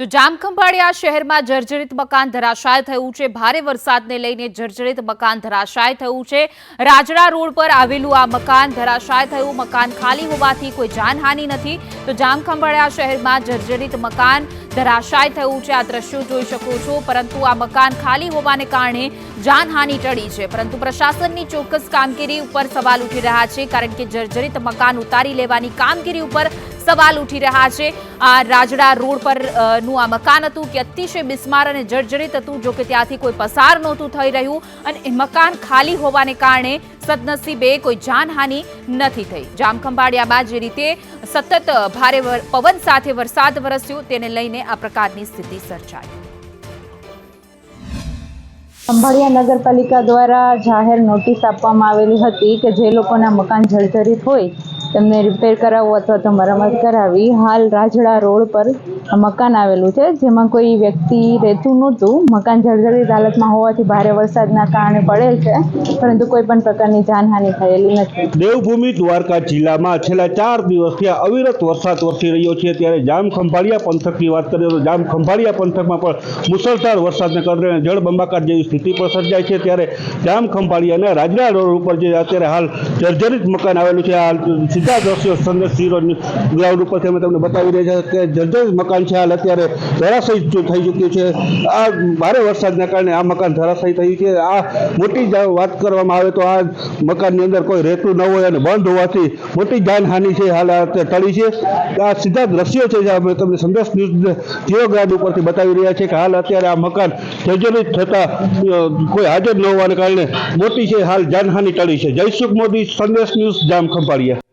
તો જામખંભાળિયા શહેરમાં જર્જરિત મકાન ધરાશાય થયું છે. ભારે વરસાદને લઈને જર્જરિત મકાન ધરાશાય થયું છે. રાજડા રોડ પર આવેલું આ મકાન ધરાશાય થયું. મકાન ખાલી હોવાથી કોઈ જાનહાનિ નથી. તો જામખંભાળિયા શહેરમાં જર્જરિત મકાન ધરાશાય થયું છે. આ દ્રશ્યો જોઈ શકો છો. પરંતુ આ મકાન ખાલી હોવાને કારણે જાનહાનિ ટળી છે. પરંતુ પ્રશાસનની ચોક્કસ કામગીરી ઉપર સવાલ ઉઠી રહ્યા છે. કારણ કે જર્જરિત મકાન ઉતારી લેવાની કામગીરી ઉપર સવાલ ઉઠી રહ્યા છે. આ રાજડા રોડ પરનું આ મકાન હતું કે અતિશય બિસ્માર અને જર્જરિત હતું, જો કે ત્યાંથી કોઈ પસાર નહોતું થઈ રહ્યું અને મકાન ખાલી હોવાને કારણે સદનસીબે કોઈ જાનહાનિ નથી થઈ. જામખંભાળિયા બાદ જે રીતે સતત ભારે પવન સાથે વરસાદ વરસ્યો, તેને લઈને આ પ્રકારની સ્થિતિ સર્જાઈ. ખંભાળિયા નગરપાલિકા દ્વારા જાહેર નોટિસ આપવામાં આવેલી હતી કે જે લોકોના મકાન જર્જરિત હોય તેમને રિપેર કરાવવું અથવા તો મરામત કરાવી, હાલ રાજડા રોડ પર મકાન આવેલું છે, જેમાં કોઈ વ્યક્તિ રહેતું નહોતું. મકાન જર્જરિત હાલતમાં હોવાથી ભારે વરસાદના કારણે પડેલ છે, પરંતુ કોઈ પણ પ્રકારની જાનહાનિ થયેલી નથી. દેવભૂમિ દ્વારકા જિલ્લામાં છેલ્લા ચાર દિવસથી અવિરત વરસાદ વરસી રહ્યો છે, ત્યારે જામ ખંભાળિયા પંથકની વાત કરીએ તો જામ ખંભાળિયા પંથકમાં પણ મુસળધાર વરસાદને કારણે જળબંબાકાર જેવી સ્થિતિ પણ સર્જાય છે, ત્યારે જામ ખંભાળિયા અને રાજડા રોડ ઉપર જે અત્યારે હાલ જર્જરિત મકાન આવેલું છે, હાલ સીધા દ્રશ્યો સંદેશ ઝીરો ગ્રાઉન્ડ ઉપરથી અમે તમને બતાવી રહ્યા છે કે જર્જર મકાન છે. હાલ અત્યારે ધરાશયી થઈ ચૂક્યું છે. આ ભારે વરસાદના કારણે આ મકાન ધરાશયી થયું છે. આ મોટી વાત કરવામાં આવે તો આ મકાનની અંદર કોઈ રહેતું ન હોય અને બંધ હોવાથી મોટી જાનહાનિ છે. હાલ તે ટળી છે. આ સીધા દ્રશ્યો છે જે અમે તમને સંદેશ ન્યૂઝ જીઓ ઉપરથી બતાવી રહ્યા છે કે હાલ અત્યારે આ મકાન જર્જરિત થતાં કોઈ હાજર ન હોવાને કારણે મોટી છે. હાલ જાનહાનિ ટળી છે. જયસુખ મોદી સંદેશ ન્યૂઝ જામ ખંભાળિયા